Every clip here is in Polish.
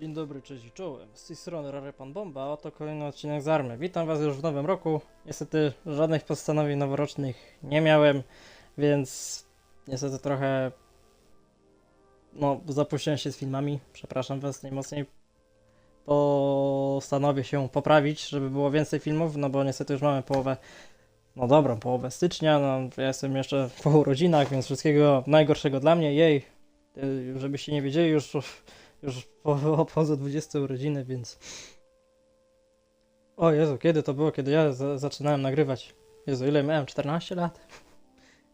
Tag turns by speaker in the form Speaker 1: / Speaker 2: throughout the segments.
Speaker 1: Dzień dobry, cześć i czołem. Z tej strony Rary Pan Bomba, a oto kolejny odcinek z Army. Witam was już w nowym roku. Niestety żadnych postanowień noworocznych nie miałem, więc niestety trochę no zapuściłem się z filmami. Przepraszam was najmocniej. Postanowię się poprawić, żeby było więcej filmów, no bo niestety już mamy połowę, no dobrą połowę stycznia, no ja jestem jeszcze po urodzinach, więc wszystkiego najgorszego dla mnie, jej. Y, Żebyście nie wiedzieli, już już obchodzę 20 urodziny, więc. O Jezu, kiedy to było, kiedy ja za, zaczynałem nagrywać? Jezu, ile miałem? 14 lat?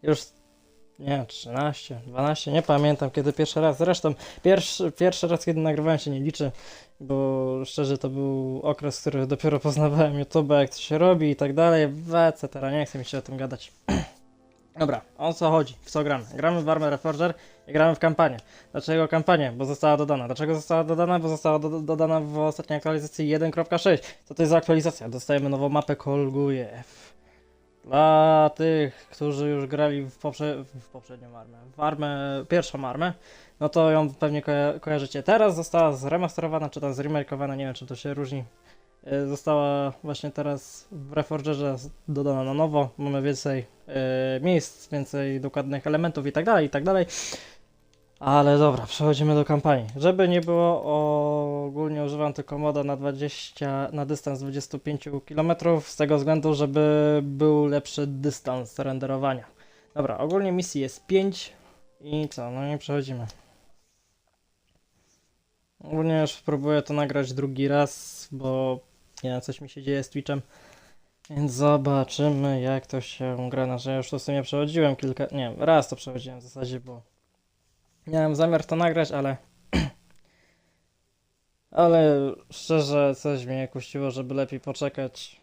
Speaker 1: Już. Nie, 13, 12, nie pamiętam kiedy pierwszy raz. Zresztą pierwszy, pierwszy raz, kiedy nagrywałem się nie liczy, bo szczerze to był okres, który dopiero poznawałem YouTube, jak to się robi i tak dalej, etc. Nie chcę mi się o tym gadać. Dobra, o co chodzi? W co gramy? Gramy w Armor Reforger i gramy w kampanię. Dlaczego kampanię? Bo została dodana. Dlaczego została dodana? Bo została do, dodana w ostatniej aktualizacji 1.6. Co to jest za aktualizacja? Dostajemy nową mapę Kolgujew. Dla tych, którzy już grali w, poprze w poprzednią armę, w armę, pierwszą armę, no to ją pewnie koja kojarzycie. Teraz została zremasterowana, czy tam zremakeowana, nie wiem czy to się różni. Y, Została właśnie teraz w Reforgerze dodana na nowo. Mamy więcej y, miejsc, więcej dokładnych elementów i tak dalej, i tak dalej. Ale dobra, przechodzimy do kampanii. Żeby nie było, ogólnie używam tylko moda na 20, na dystans 25 km, z tego względu, żeby był lepszy dystans renderowania. Dobra, ogólnie misji jest 5 i co, no i przechodzimy. Ogólnie już próbuję to nagrać drugi raz, bo nie wiem, coś mi się dzieje z Twitchem. Więc zobaczymy jak to się gra. Znaczy ja już to w sumie przechodziłem kilka, nie raz to przechodziłem w zasadzie, bo miałem zamiar to nagrać, ale ale szczerze coś mnie kusiło, żeby lepiej poczekać.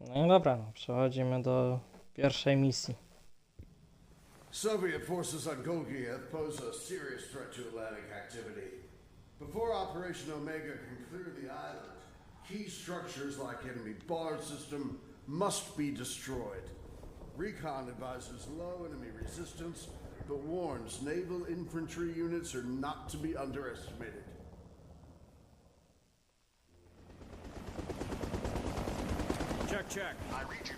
Speaker 1: No i dobra, no, przechodzimy do pierwszej misji.
Speaker 2: Soviet forces on Golgiev pose a serious threat to Atlantic activity. Before Operation Omega can clear the island, key structures like enemy bar system must be destroyed. Recon advises low enemy resistance, but warns naval infantry units are not to be underestimated.
Speaker 3: Check, check. I read you.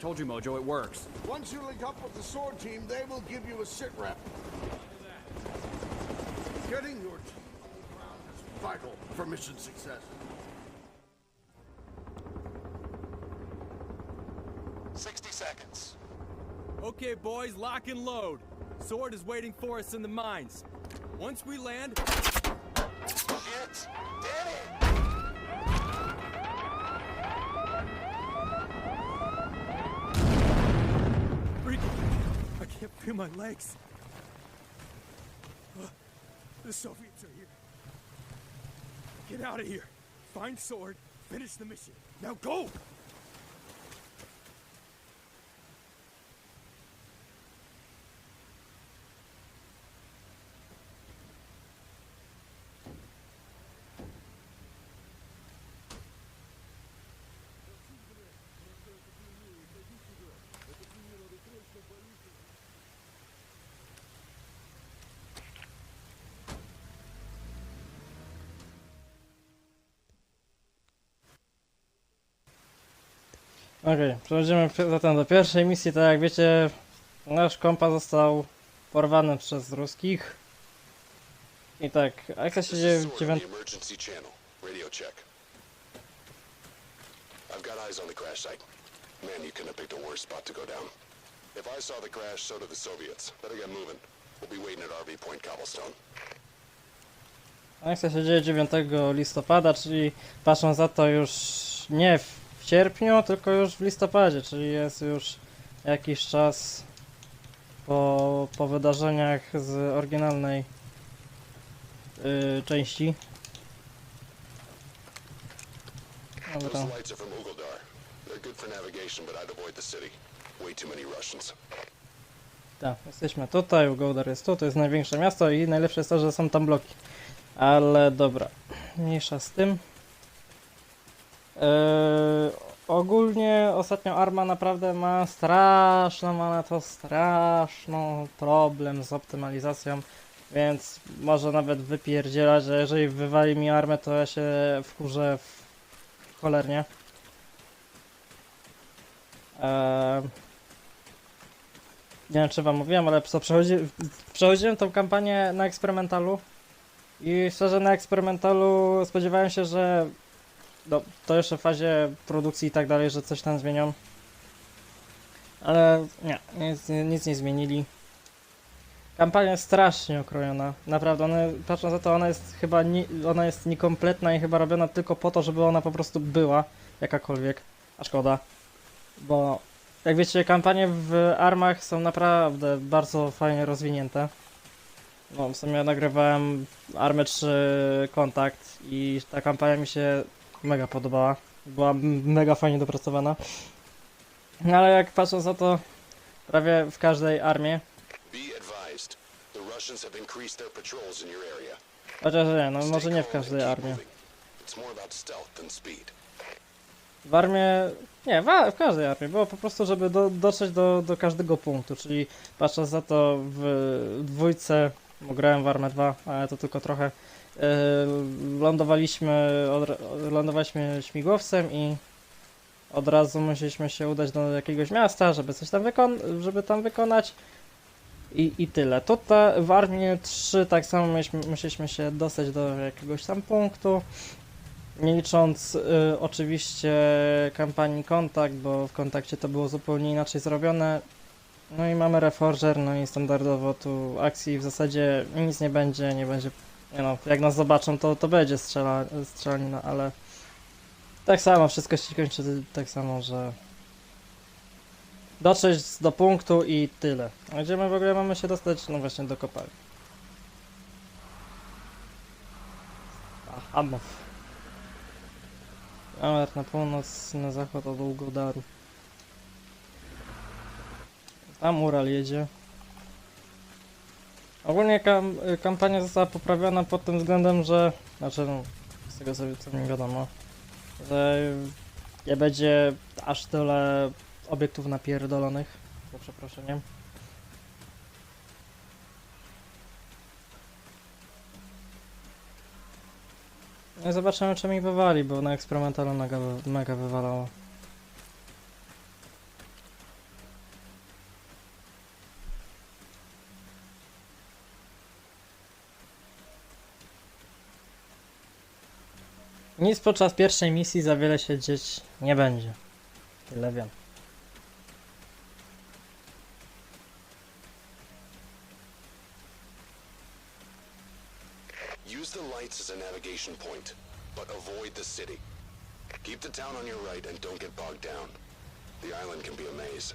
Speaker 3: Told you, Mojo, it works.
Speaker 2: Once you link up with the sword team, they will give you a sit rep. Getting your team on the ground is vital for mission success.
Speaker 4: Seconds.
Speaker 3: Okay, boys, lock and load. Sword is waiting for us in the mines. Once we land,
Speaker 4: Shit! Damn it!
Speaker 3: freak! I can't feel my legs. Uh, The Soviets are here. Get out of here. Find sword. Finish the mission. Now go!
Speaker 1: Okej, przechodzimy pi- zatem do pierwszej misji. Tak jak wiecie, nasz kompa został porwany przez ruskich. I tak, akcja się dzieje w
Speaker 4: Sword on
Speaker 1: dziewięt...
Speaker 4: the emergency channel. Radio check. I've got eyes on the crash site. Man, you couldn't have picked a worse spot to go down. If I saw the crash, so did the Soviets. Better get moving. We'll be waiting at RV Point Cobblestone.
Speaker 1: Akcja się dzieje 9 listopada, czyli patrząc za to już nie w sierpniu, tylko już w listopadzie, czyli jest już jakiś czas po, po wydarzeniach z oryginalnej yy, części. Dobra. Tak, jesteśmy tutaj, Ugoldar jest tu, to jest największe miasto i najlepsze jest to, że są tam bloki. Ale dobra, mniejsza z tym. Eee, ogólnie ostatnio Arma naprawdę ma straszną, na to straszną problem z optymalizacją Więc może nawet wypierdzielać, że jeżeli wywali mi armę, to ja się wkurzę w cholernie. Eee, nie wiem czy wam mówiłem, ale co przechodzi, przechodziłem tą kampanię na eksperymentalu i szczerze na eksperymentalu spodziewałem się, że no, to jeszcze w fazie produkcji i tak dalej, że coś tam zmienią. Ale nie, nic, nic nie zmienili. Kampania jest strasznie okrojona. Naprawdę, ona, patrząc na to, ona jest chyba nie, ona jest niekompletna i chyba robiona tylko po to, żeby ona po prostu była jakakolwiek. A szkoda. Bo jak wiecie, kampanie w armach są naprawdę bardzo fajnie rozwinięte. No, w sumie nagrywałem Armę 3 Kontakt i ta kampania mi się mega podobała. Była mega fajnie dopracowana. No ale jak patrząc na to, prawie w każdej armii, chociaż nie, no może nie w każdej armii. W armii, nie, w, w każdej armii, było po prostu, żeby do, dotrzeć do, do każdego punktu, czyli patrząc na to w dwójce, bo grałem w Armę 2, ale to tylko trochę, lądowaliśmy, od, lądowaliśmy śmigłowcem i od razu musieliśmy się udać do jakiegoś miasta, żeby coś tam, wykon żeby tam wykonać i, i tyle. Tutaj w Armii 3 tak samo musieliśmy się dostać do jakiegoś tam punktu, nie licząc y, oczywiście kampanii Kontakt, bo w Kontakcie to było zupełnie inaczej zrobione. No i mamy Reforger, no i standardowo tu akcji w zasadzie nic nie będzie, nie będzie, nie no, jak nas zobaczą to, to będzie strzela, strzelanina, ale tak samo, wszystko się kończy tak samo, że dotrzeć do punktu i tyle. A gdzie my w ogóle mamy się dostać? No właśnie do kopalni. Aha, no. Amer na północ, na zachód od Ugodaru. Tam Ural jedzie. Ogólnie kam y, kampania została poprawiona pod tym względem, że... Znaczy, no, z tego co, co mi wiadomo, że nie będzie aż tyle obiektów napierdolonych, za przeproszeniem. No i zobaczymy czy mi wywali, bo na eksperymentalu mega, mega wywalało. Nic podczas pierwszej misji za wiele się dzieć nie będzie. Tyle wiem.
Speaker 4: Use the lights as a navigation point, but avoid the city. Keep the town on your right and don't get bogged down. The island can be a maze.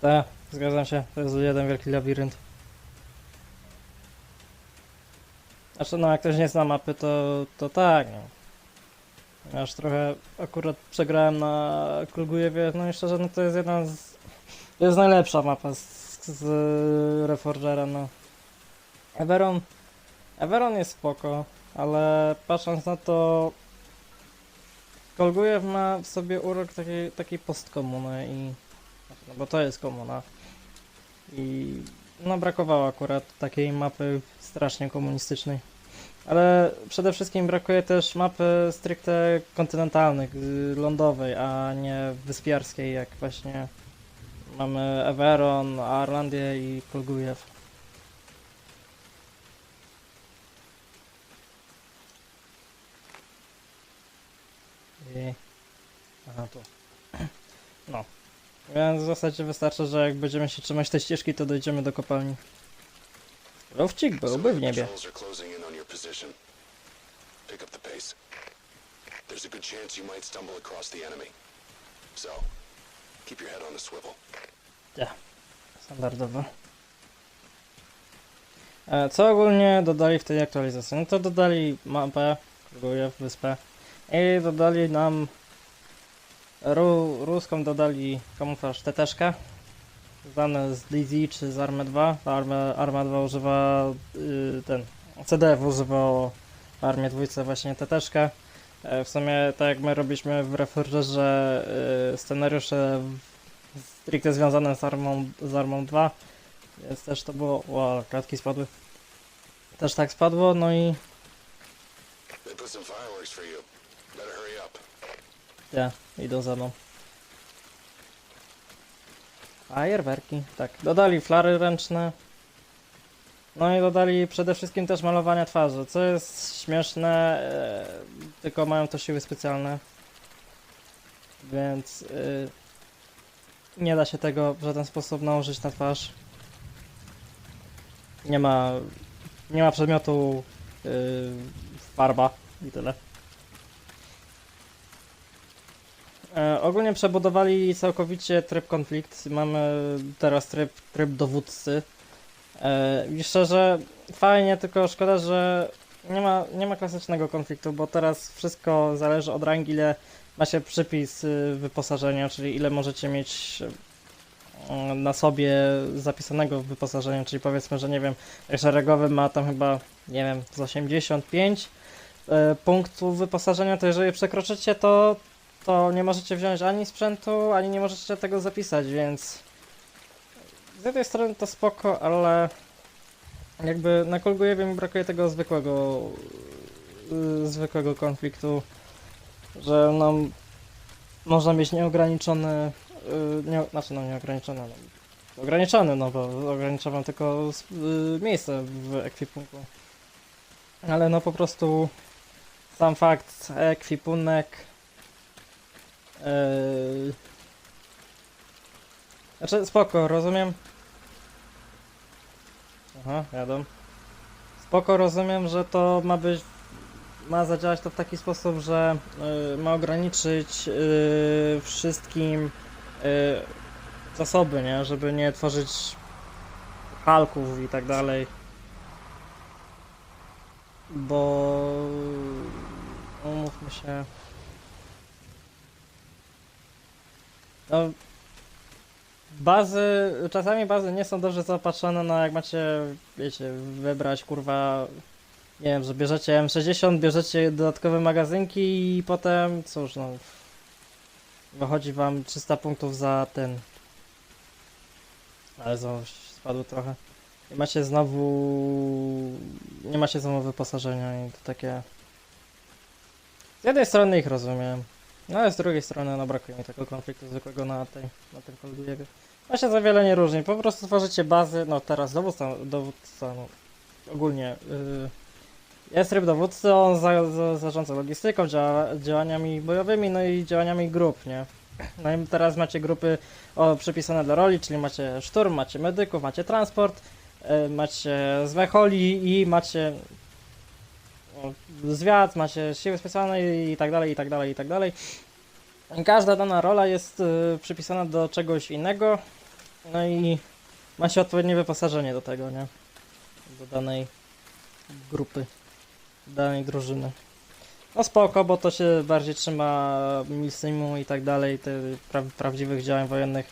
Speaker 1: Tak, zgadzam się. To jest jeden wielki labirynt. Znaczy, no jak ktoś nie zna mapy, to, to tak, no. Ja Aż trochę akurat przegrałem na Kulgujewie, no i szczerze, no to jest jedna z... To jest najlepsza mapa z, z Reforgera, no. Everon... Everon jest spoko, ale patrząc na to... Kolgujew ma w sobie urok takiej, takiej postkomuny i... No bo to jest komuna. I no brakowało akurat takiej mapy strasznie komunistycznej. Ale przede wszystkim brakuje też mapy stricte kontynentalnej, y, lądowej, a nie wyspiarskiej, jak właśnie mamy Everon, Arlandię i Kolgujew. I... Aha, tu. No. Więc w zasadzie wystarczy, że jak będziemy się trzymać tej ścieżki, to dojdziemy do kopalni. Lufcik byłby w niebie.
Speaker 4: Pick up the pace. There's a good chance you might stumble across the enemy. So, keep your head on a swivel.
Speaker 1: Standardowo. Co ogólnie dodali w tej aktualizacji? No to dodali mapę, Kolgujew, wyspę i dodali nam ru, ruską dodali kamuflaż teteszkę znane z DZ czy z Army 2. Arma, Arma 2 używa y, ten CDF używał w Armie 2 właśnie teteszkę. E, w sumie tak jak my robiliśmy w Reforgerze y, scenariusze stricte związane z Armą, z Armą 2 więc też to było... Wow, klatki spadły. też tak spadło, no i ja, idą za mną. Fajerwerki, tak. Dodali flary ręczne. No i dodali przede wszystkim też malowania twarzy, co jest śmieszne, e, tylko mają to siły specjalne. Więc y, nie da się tego w żaden sposób nałożyć na twarz. Nie ma, nie ma przedmiotu y, farba i tyle. E, ogólnie przebudowali całkowicie tryb konflikt. Mamy teraz tryb, tryb dowódcy. E, I szczerze, fajnie, tylko szkoda, że nie ma, nie ma klasycznego konfliktu, bo teraz wszystko zależy od rangi, ile macie przypis y, wyposażenia, czyli ile możecie mieć y, na sobie zapisanego wyposażenia, czyli powiedzmy, że nie wiem, szeregowy ma tam chyba, nie wiem, z 85 y, punktów wyposażenia, to jeżeli przekroczycie to, to nie możecie wziąć ani sprzętu, ani nie możecie tego zapisać, więc z jednej strony to spoko, ale jakby na Kolgujewie mi brakuje tego zwykłego yy, zwykłego konfliktu, że no można mieć nieograniczony yy, nie, znaczy no nieograniczony no, ograniczony, no bo ogranicza wam tylko yy, miejsce w ekwipunku. Ale no po prostu sam fakt ekwipunek Yy... Znaczy, spoko, rozumiem. Aha, jadą. Spoko, rozumiem, że to ma być. Ma zadziałać to w taki sposób, że yy, ma ograniczyć yy, wszystkim yy, zasoby, nie? Żeby nie tworzyć halków i tak dalej. Bo. Umówmy się. No, bazy, czasami bazy nie są dobrze zaopatrzone, no jak macie, wiecie, wybrać kurwa, nie wiem, że bierzecie M60, bierzecie dodatkowe magazynki i potem, cóż no, wychodzi wam 300 punktów za ten, ale znowu spadło trochę. I macie znowu, nie macie znowu wyposażenia i to takie, z jednej strony ich rozumiem, no ale z drugiej strony no brakuje mi tego konfliktu zwykłego na tej, na tym Koldujewie. No się za wiele nie różni, po prostu tworzycie bazy, no teraz dowódca, dowódca no, ogólnie yy, jest tryb dowódcy, on za, za, zarządza logistyką, działa, działaniami bojowymi, no i działaniami grup, nie? No i teraz macie grupy o, przypisane dla roli, czyli macie szturm, macie medyków, macie transport, yy, macie zwecholi i macie o, zwiat, macie siły specjalne i tak dalej, i tak dalej, i tak dalej. Każda dana rola jest y, przypisana do czegoś innego, no i macie odpowiednie wyposażenie do tego, nie? Do danej grupy, danej drużyny. No spoko, bo to się bardziej trzyma milsimu i tak dalej, tych pra prawdziwych działań wojennych.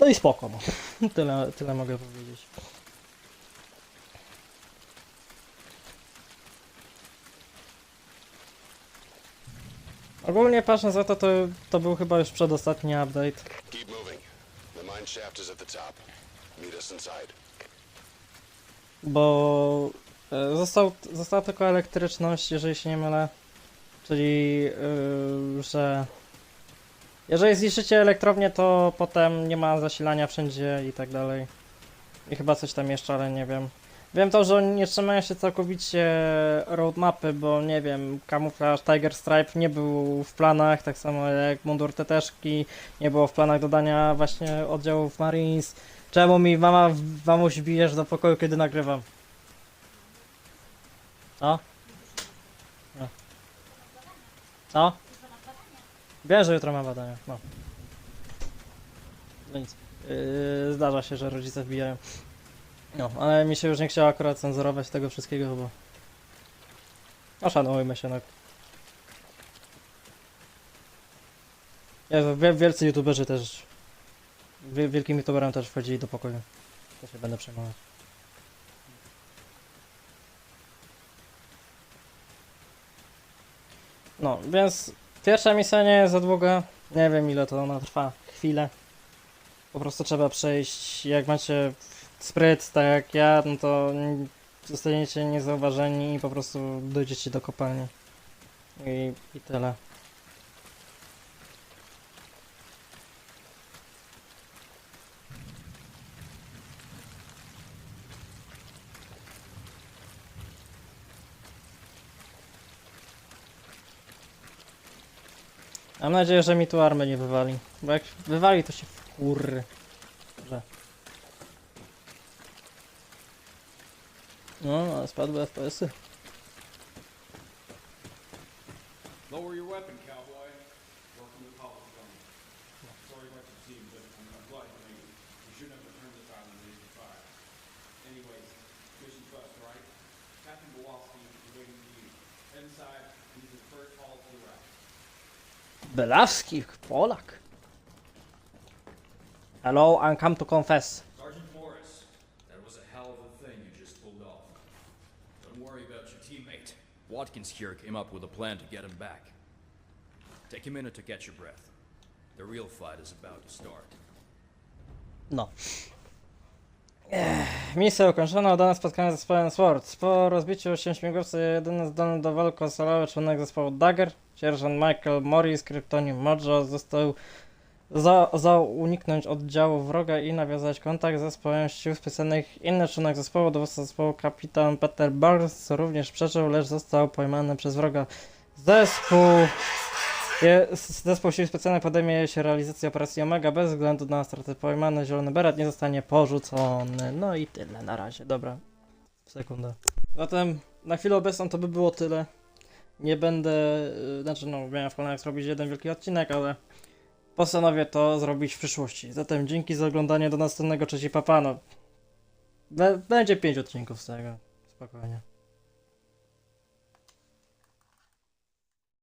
Speaker 1: No i spoko, no. tyle, tyle mogę powiedzieć. Ogólnie patrząc za to, to, to był chyba już przedostatni update.
Speaker 4: Keep moving. The mine shaft is at the top. Meet us inside.
Speaker 1: Bo e, został, została tylko elektryczność, jeżeli się nie mylę. Czyli, yy, że jeżeli zniszczycie elektrownię, to potem nie ma zasilania wszędzie i tak dalej. I chyba coś tam jeszcze, ale nie wiem. Wiem to, że oni nie trzymają się całkowicie roadmapy, bo nie wiem, kamuflaż Tiger Stripe nie był w planach, tak samo jak mundur teteszki, nie było w planach dodania właśnie oddziałów Marines. Czemu mi mama, mamuś bijesz do pokoju, kiedy nagrywam? Co? No. Co? Wiem, że jutro mam badania, no. No nic. Yy, zdarza się, że rodzice wbijają. No, ale mi się już nie chciało akurat cenzurować tego wszystkiego, bo... No szanujmy się, no. Wie- wielcy youtuberzy też... Wie, wielkim youtuberom też wchodzili do pokoju. To się będę przejmować. No, więc pierwsza misja nie jest za długa. Nie wiem ile to ona trwa. Chwilę. Po prostu trzeba przejść, jak macie spryt, tak jak ja, no to zostaniecie niezauważeni i po prostu dojdziecie do kopalni. I, i tyle. Mam nadzieję, że mi tu army nie wywali. Bo jak wywali, to się wkurry. Że. No, ale spadły FPS-y.
Speaker 5: Lower your weapon, cowboy. Welcome to College Zone. Sorry about your team, but I'm, I'm glad you made it. You shouldn't have returned this island to the fire. Anyways, mission first, right? Captain Kowalski is waiting for you. Head inside, use the first hall to the right.
Speaker 1: Belawski, Polak. Hello, I'm come to confess.
Speaker 5: About your teammate. Watkins here came up with a plan to get him back. Take a minute to catch your breath. The real fight is about to start.
Speaker 1: No. Ech, misja ukończona, udane spotkanie z zespołem Swords. Po rozbiciu się śmigłowca jedyny zdolny do walki ocalały członek zespołu Dagger, sierżant Michael Morris, kryptonim Mojo, został za, za uniknąć oddziału wroga i nawiązać kontakt z zespołem sił specjalnych. Inny członek zespołu, dowódca zespołu kapitan Peter Barnes, również przeżył, lecz został pojmany przez wroga. Zespół zespół sił specjalnych podejmie się realizacji operacji Omega bez względu na straty pojmane. Zielony beret nie zostanie porzucony. No i tyle na razie. Dobra. Sekundę. Zatem na chwilę obecną to by było tyle. Nie będę, y, znaczy no miałem w planach zrobić jeden wielki odcinek, ale postanowię to zrobić w przyszłości. Zatem dzięki za oglądanie do następnego cześć i papa. No, Be- będzie pięć odcinków z tego. Spokojnie.